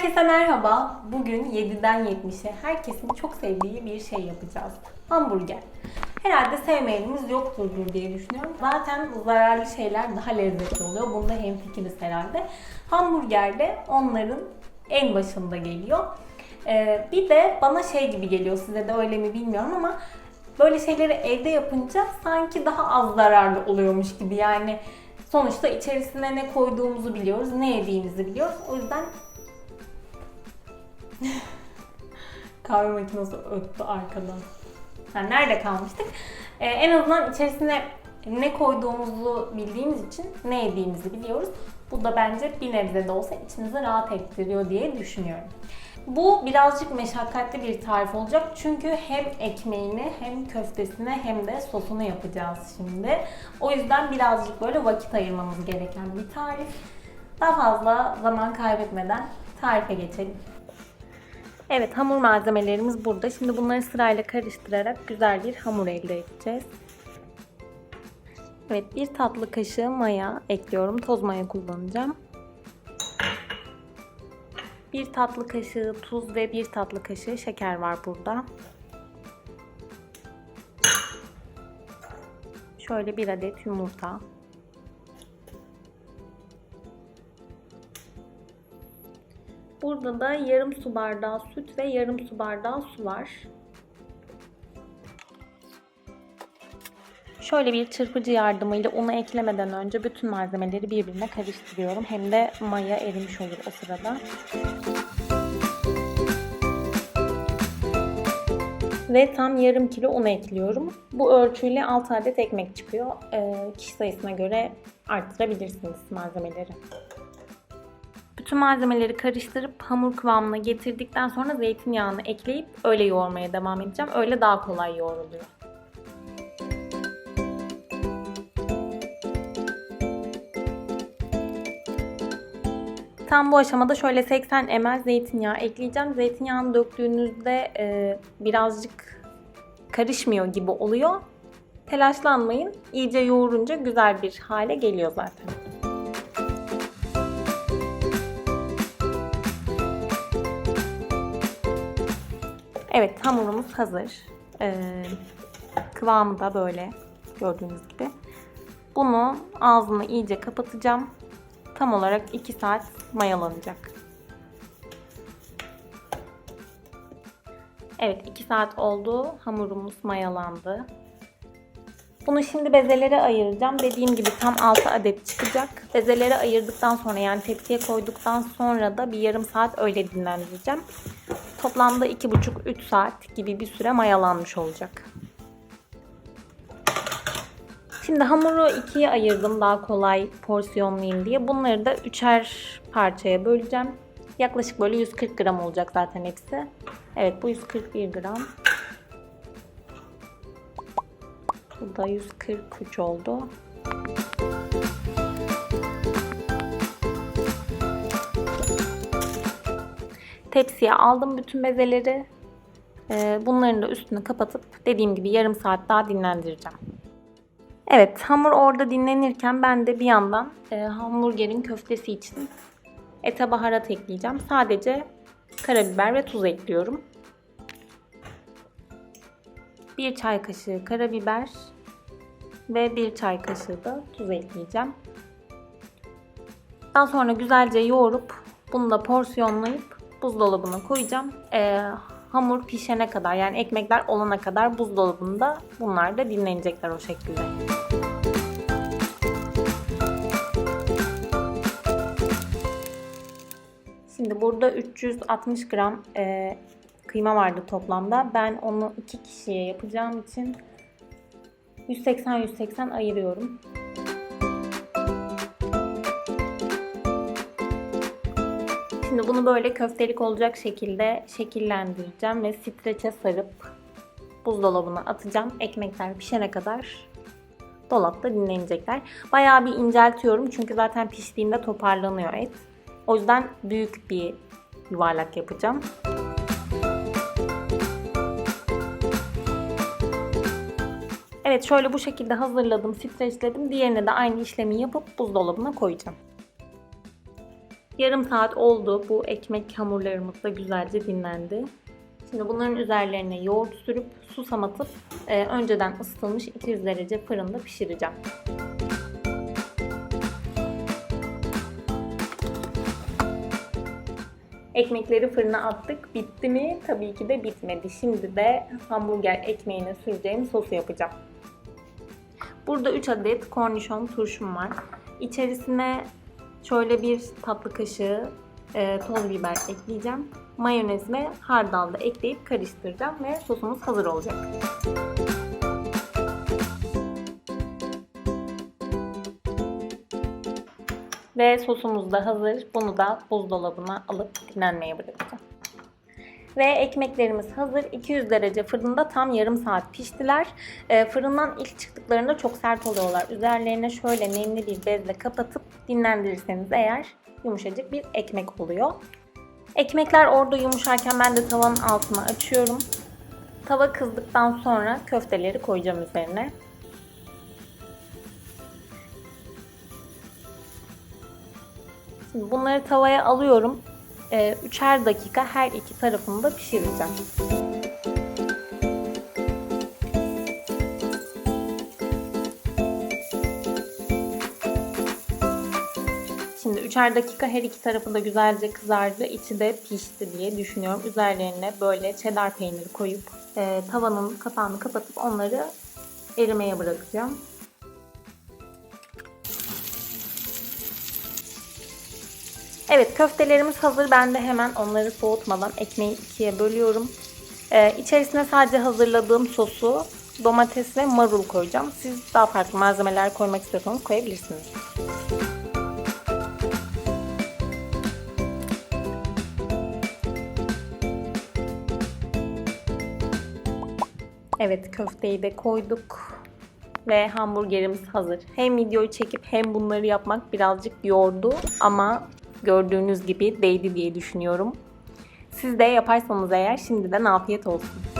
Herkese merhaba. Bugün 7'den 70'e herkesin çok sevdiği bir şey yapacağız. Hamburger. Herhalde sevmeyenimiz yoktur diye düşünüyorum. Zaten zararlı şeyler daha lezzetli oluyor. Bunda hemfikiriz herhalde. Hamburger de onların en başında geliyor. Ee, bir de bana şey gibi geliyor, size de öyle mi bilmiyorum ama böyle şeyleri evde yapınca sanki daha az zararlı oluyormuş gibi. Yani sonuçta içerisine ne koyduğumuzu biliyoruz, ne yediğimizi biliyoruz. O yüzden Kahve makinesi öttü arkadan. Ha, nerede kalmıştık? Ee, en azından içerisine ne koyduğumuzu bildiğimiz için ne yediğimizi biliyoruz. Bu da bence bir nebze de olsa içimizi rahat ettiriyor diye düşünüyorum. Bu birazcık meşakkatli bir tarif olacak çünkü hem ekmeğini hem köftesini hem de sosunu yapacağız şimdi. O yüzden birazcık böyle vakit ayırmamız gereken bir tarif. Daha fazla zaman kaybetmeden tarife geçelim. Evet hamur malzemelerimiz burada. Şimdi bunları sırayla karıştırarak güzel bir hamur elde edeceğiz. Evet bir tatlı kaşığı maya ekliyorum. Toz maya kullanacağım. Bir tatlı kaşığı tuz ve bir tatlı kaşığı şeker var burada. Şöyle bir adet yumurta. Burada da yarım su bardağı süt ve yarım su bardağı su var. Şöyle bir çırpıcı yardımıyla unu eklemeden önce bütün malzemeleri birbirine karıştırıyorum. Hem de maya erimiş olur o sırada. Ve tam yarım kilo un ekliyorum. Bu ölçüyle 6 adet ekmek çıkıyor. Ee, kişi sayısına göre arttırabilirsiniz malzemeleri. Bütün malzemeleri karıştırıp hamur kıvamına getirdikten sonra zeytinyağını ekleyip öyle yoğurmaya devam edeceğim. Öyle daha kolay yoğruluyor. Tam bu aşamada şöyle 80 ml zeytinyağı ekleyeceğim. Zeytinyağını döktüğünüzde e, birazcık karışmıyor gibi oluyor. Telaşlanmayın. İyice yoğurunca güzel bir hale geliyor zaten. Evet hamurumuz hazır. Ee, kıvamı da böyle gördüğünüz gibi. Bunu ağzını iyice kapatacağım. Tam olarak 2 saat mayalanacak. Evet 2 saat oldu. Hamurumuz mayalandı. Bunu şimdi bezelere ayıracağım. Dediğim gibi tam 6 adet çıkacak. Bezelere ayırdıktan sonra yani tepsiye koyduktan sonra da bir yarım saat öyle dinlendireceğim. Toplamda 2,5-3 saat gibi bir süre mayalanmış olacak. Şimdi hamuru ikiye ayırdım daha kolay porsiyonlayayım diye. Bunları da üçer parçaya böleceğim. Yaklaşık böyle 140 gram olacak zaten hepsi. Evet bu 141 gram. Bu da 143 oldu. Tepsiye aldım bütün bezeleri. Ee, Bunların da üstünü kapatıp dediğim gibi yarım saat daha dinlendireceğim. Evet hamur orada dinlenirken ben de bir yandan e, hamburgerin köftesi için ete baharat ekleyeceğim. Sadece karabiber ve tuz ekliyorum. Bir çay kaşığı karabiber ve bir çay kaşığı da tuz ekleyeceğim. Daha sonra güzelce yoğurup bunu da porsiyonlayıp buzdolabına koyacağım. Ee, hamur pişene kadar yani ekmekler olana kadar buzdolabında bunlar da dinlenecekler o şekilde. Şimdi burada 360 gram e, kıyma vardı toplamda. Ben onu iki kişiye yapacağım için 180-180 ayırıyorum. Şimdi bunu böyle köftelik olacak şekilde şekillendireceğim ve streçe sarıp buzdolabına atacağım. Ekmekler pişene kadar dolapta dinlenecekler. Bayağı bir inceltiyorum çünkü zaten piştiğinde toparlanıyor et. O yüzden büyük bir yuvarlak yapacağım. Evet şöyle bu şekilde hazırladım, streçledim. Diğerine de aynı işlemi yapıp buzdolabına koyacağım. Yarım saat oldu. Bu ekmek hamurlarımız da güzelce dinlendi. Şimdi bunların üzerlerine yoğurt sürüp susam atıp e, önceden ısıtılmış 200 derece fırında pişireceğim. Ekmekleri fırına attık. Bitti mi? Tabii ki de bitmedi. Şimdi de hamburger ekmeğine süreceğim sosu yapacağım. Burada 3 adet kornişon turşum var. İçerisine şöyle bir tatlı kaşığı e, toz biber ekleyeceğim. Mayonez ve hardal da ekleyip karıştıracağım ve sosumuz hazır olacak. Ve sosumuz da hazır. Bunu da buzdolabına alıp dinlenmeye bırakacağım. Ve ekmeklerimiz hazır. 200 derece fırında tam yarım saat piştiler. Ee, fırından ilk çıktıklarında çok sert oluyorlar. Üzerlerine şöyle nemli bir bezle kapatıp dinlendirirseniz eğer yumuşacık bir ekmek oluyor. Ekmekler orada yumuşarken ben de tavanın altını açıyorum. Tava kızdıktan sonra köfteleri koyacağım üzerine. Şimdi bunları tavaya alıyorum. Ee, üçer dakika her iki tarafını da pişireceğim. Şimdi üçer dakika her iki tarafı da güzelce kızardı. içi de pişti diye düşünüyorum. Üzerlerine böyle cheddar peyniri koyup e, tavanın kapağını kapatıp onları erimeye bırakacağım. Evet köftelerimiz hazır. Ben de hemen onları soğutmadan ekmeği ikiye bölüyorum. Ee, içerisine sadece hazırladığım sosu, domates ve marul koyacağım. Siz daha farklı malzemeler koymak istiyorsanız koyabilirsiniz. Evet köfteyi de koyduk ve hamburgerimiz hazır. Hem videoyu çekip hem bunları yapmak birazcık yordu ama gördüğünüz gibi değdi diye düşünüyorum. Siz de yaparsanız eğer şimdiden afiyet olsun.